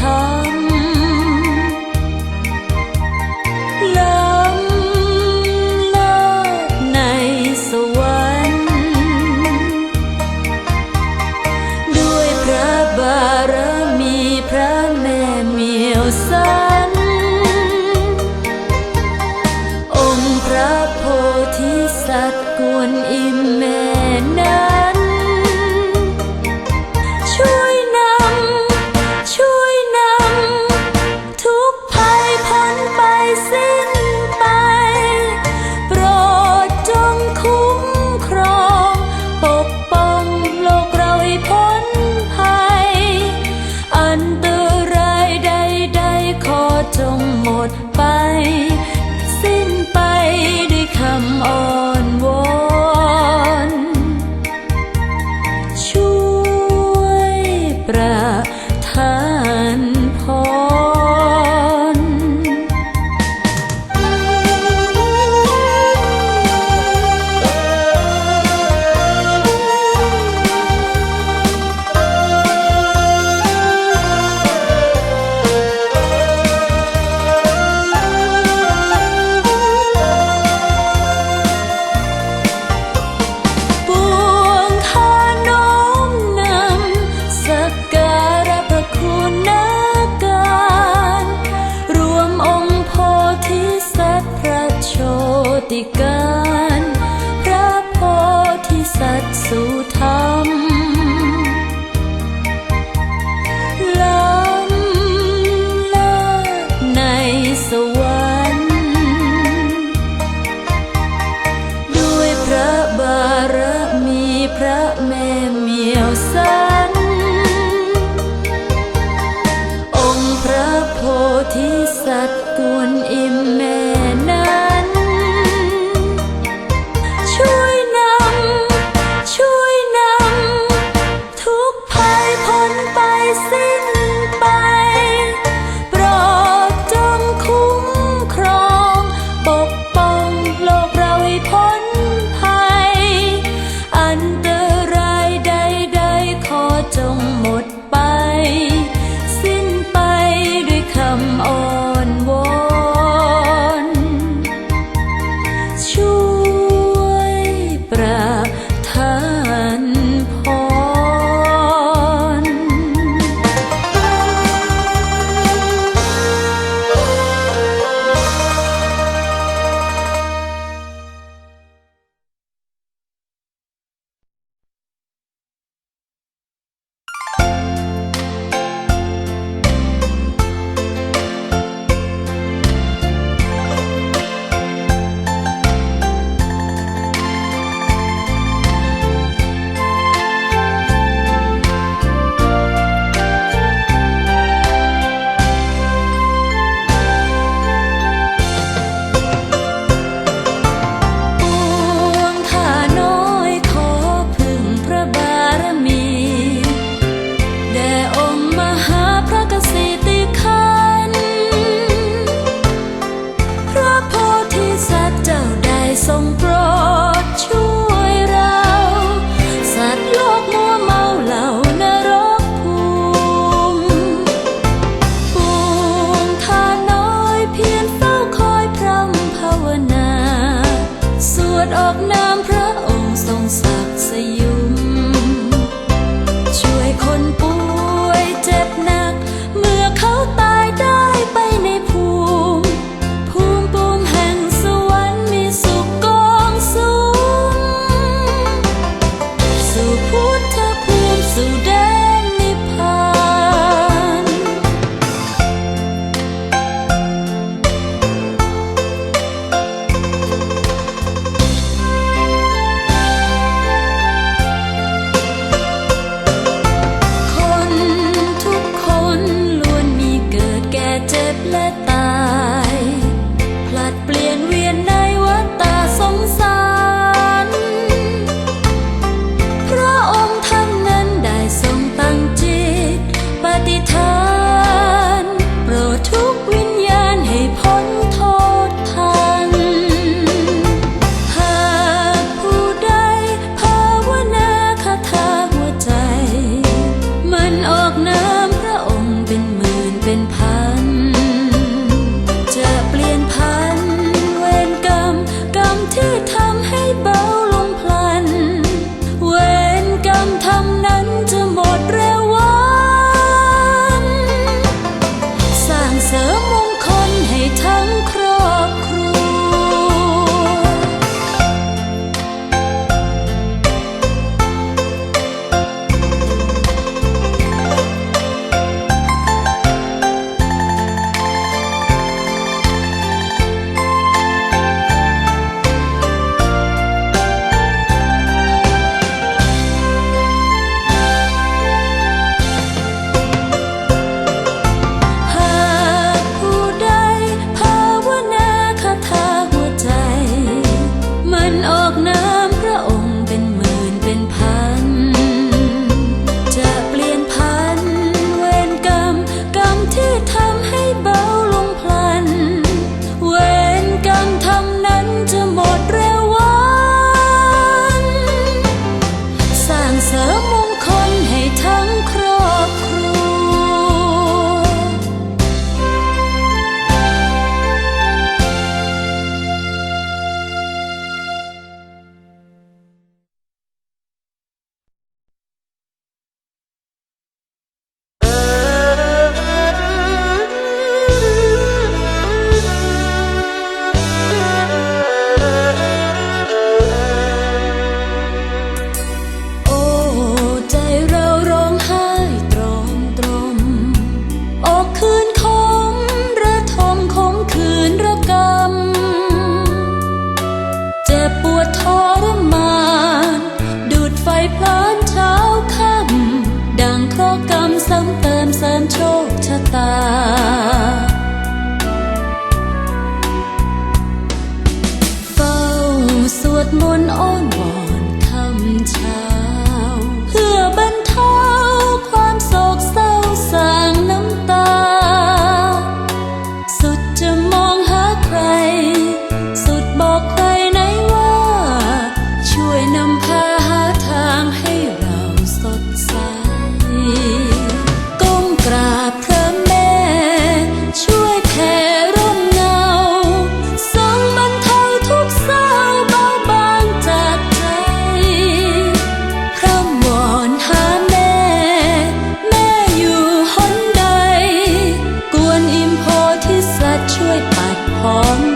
ทำล้ำลอดในสวรรค์ ด้วยพระบารมีพระแม่เมียวสัน องค์พระโพธิสัตว์กวนอิม การพระโพธิสัตว์สู่ธรรมล้ำเลิศในสวรรค์ด้วยพระบารมีพระเม ช่วยปัดพอง